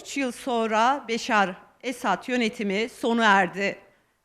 13 yıl sonra Beşar Esad yönetimi sona erdi.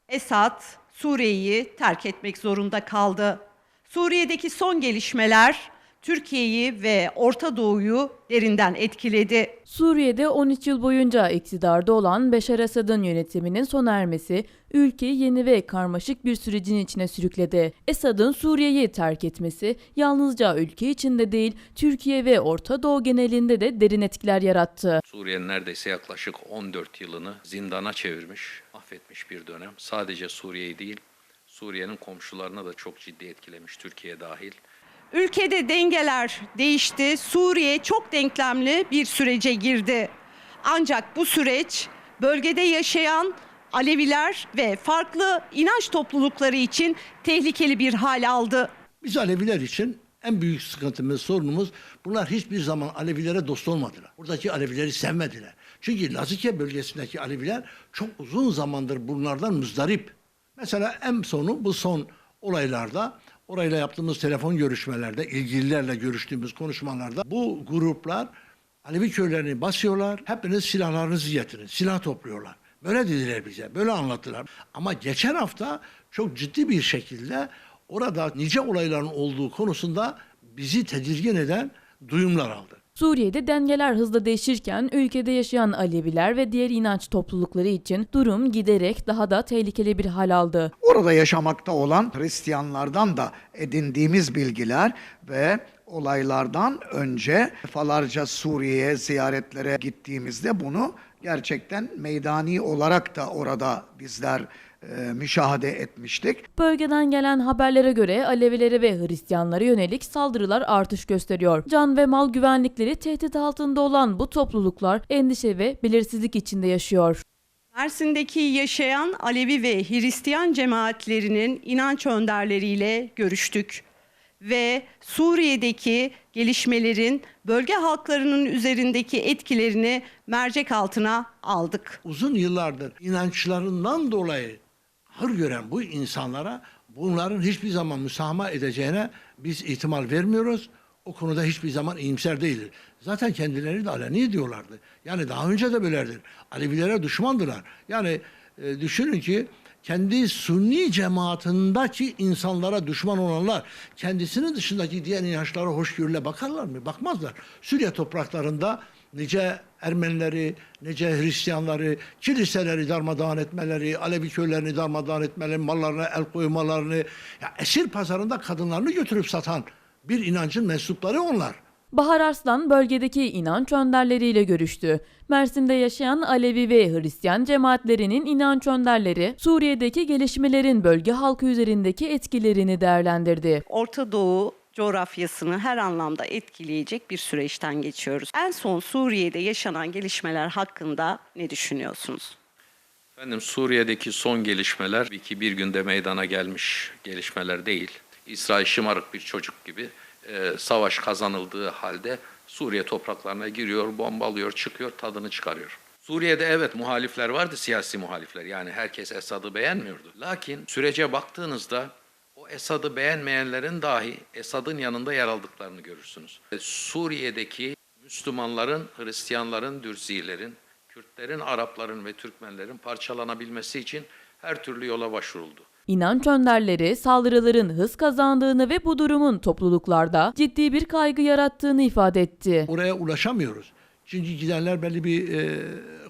Esad Suriye'yi terk etmek zorunda kaldı. Suriye'deki son gelişmeler Türkiye'yi ve Orta Doğu'yu derinden etkiledi. Suriye'de 13 yıl boyunca iktidarda olan Beşar Esad'ın yönetiminin sona ermesi ülkeyi yeni ve karmaşık bir sürecin içine sürükledi. Esad'ın Suriye'yi terk etmesi yalnızca ülke içinde değil Türkiye ve Orta Doğu genelinde de derin etkiler yarattı. Suriye'nin neredeyse yaklaşık 14 yılını zindana çevirmiş, mahvetmiş bir dönem. Sadece Suriye'yi değil, Suriye'nin komşularına da çok ciddi etkilemiş, Türkiye dahil. Ülkede dengeler değişti. Suriye çok denklemli bir sürece girdi. Ancak bu süreç bölgede yaşayan Aleviler ve farklı inanç toplulukları için tehlikeli bir hal aldı. Biz Aleviler için en büyük sıkıntımız, sorunumuz bunlar hiçbir zaman Alevilere dost olmadılar. Buradaki Alevileri sevmediler. Çünkü Lazike bölgesindeki Aleviler çok uzun zamandır bunlardan muzdarip. Mesela en sonu bu son olaylarda orayla yaptığımız telefon görüşmelerde, ilgililerle görüştüğümüz konuşmalarda bu gruplar Alevi köylerini basıyorlar. Hepiniz silahlarınızı getirin. Silah topluyorlar. Böyle dediler bize. Böyle anlattılar. Ama geçen hafta çok ciddi bir şekilde orada nice olayların olduğu konusunda bizi tedirgin eden duyumlar aldık. Suriye'de dengeler hızla değişirken ülkede yaşayan Aleviler ve diğer inanç toplulukları için durum giderek daha da tehlikeli bir hal aldı. Orada yaşamakta olan Hristiyanlardan da edindiğimiz bilgiler ve olaylardan önce defalarca Suriye'ye ziyaretlere gittiğimizde bunu gerçekten meydani olarak da orada bizler e, müşahede etmiştik. Bölgeden gelen haberlere göre Alevilere ve Hristiyanlara yönelik saldırılar artış gösteriyor. Can ve mal güvenlikleri tehdit altında olan bu topluluklar endişe ve belirsizlik içinde yaşıyor. Mersin'deki yaşayan Alevi ve Hristiyan cemaatlerinin inanç önderleriyle görüştük ve Suriye'deki gelişmelerin bölge halklarının üzerindeki etkilerini mercek altına aldık. Uzun yıllardır inançlarından dolayı hır gören bu insanlara bunların hiçbir zaman müsamaha edeceğine biz ihtimal vermiyoruz. O konuda hiçbir zaman iyimser değiliz. Zaten kendileri de aleni diyorlardı. Yani daha önce de böyledir. Alevilere düşmandılar. Yani e, düşünün ki kendi Sunni cemaatindeki insanlara düşman olanlar kendisinin dışındaki diğer inançlara hoşgörüyle bakarlar mı? Bakmazlar. Suriye topraklarında nice Ermenileri, nice Hristiyanları, kiliseleri darmadağın etmeleri, Alevi köylerini darmadağın etmeleri, mallarına el koymalarını, ya esir pazarında kadınlarını götürüp satan bir inancın mensupları onlar. Bahar Arslan bölgedeki inanç önderleriyle görüştü. Mersin'de yaşayan Alevi ve Hristiyan cemaatlerinin inanç önderleri Suriye'deki gelişmelerin bölge halkı üzerindeki etkilerini değerlendirdi. Orta Doğu coğrafyasını her anlamda etkileyecek bir süreçten geçiyoruz. En son Suriye'de yaşanan gelişmeler hakkında ne düşünüyorsunuz? Efendim Suriye'deki son gelişmeler bir ki bir günde meydana gelmiş gelişmeler değil. İsrail şımarık bir çocuk gibi e, savaş kazanıldığı halde Suriye topraklarına giriyor, bombalıyor, çıkıyor, tadını çıkarıyor. Suriye'de evet muhalifler vardı, siyasi muhalifler. Yani herkes Esad'ı beğenmiyordu. Lakin sürece baktığınızda o Esad'ı beğenmeyenlerin dahi Esad'ın yanında yer aldıklarını görürsünüz. E, Suriye'deki Müslümanların, Hristiyanların, Dürzilerin, Kürtlerin, Arapların ve Türkmenlerin parçalanabilmesi için her türlü yola başvuruldu. İnanç önderleri saldırıların hız kazandığını ve bu durumun topluluklarda ciddi bir kaygı yarattığını ifade etti. Oraya ulaşamıyoruz. Çünkü gidenler belli bir e,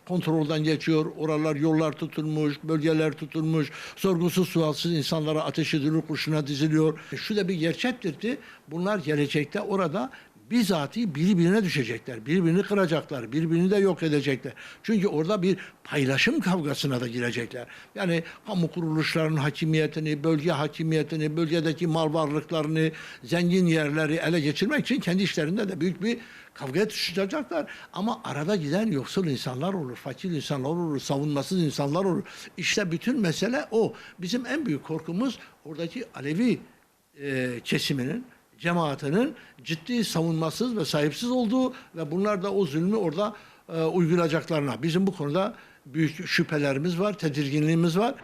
kontrolden geçiyor. Oralar yollar tutulmuş, bölgeler tutulmuş. Sorgusuz sualsız insanlara ateş edilir, kurşuna diziliyor. Şu da bir gerçektir ki bunlar gelecekte orada bizatihi birbirine düşecekler. Birbirini kıracaklar, birbirini de yok edecekler. Çünkü orada bir paylaşım kavgasına da girecekler. Yani kamu kuruluşlarının hakimiyetini, bölge hakimiyetini, bölgedeki mal varlıklarını, zengin yerleri ele geçirmek için kendi işlerinde de büyük bir kavgaya tutuşacaklar. Ama arada giden yoksul insanlar olur, fakir insanlar olur, savunmasız insanlar olur. İşte bütün mesele o. Bizim en büyük korkumuz oradaki Alevi e, kesiminin, cemaatinin ciddi savunmasız ve sahipsiz olduğu ve bunlar da o zulmü orada e, uygulayacaklarına. Bizim bu konuda büyük şüphelerimiz var, tedirginliğimiz var.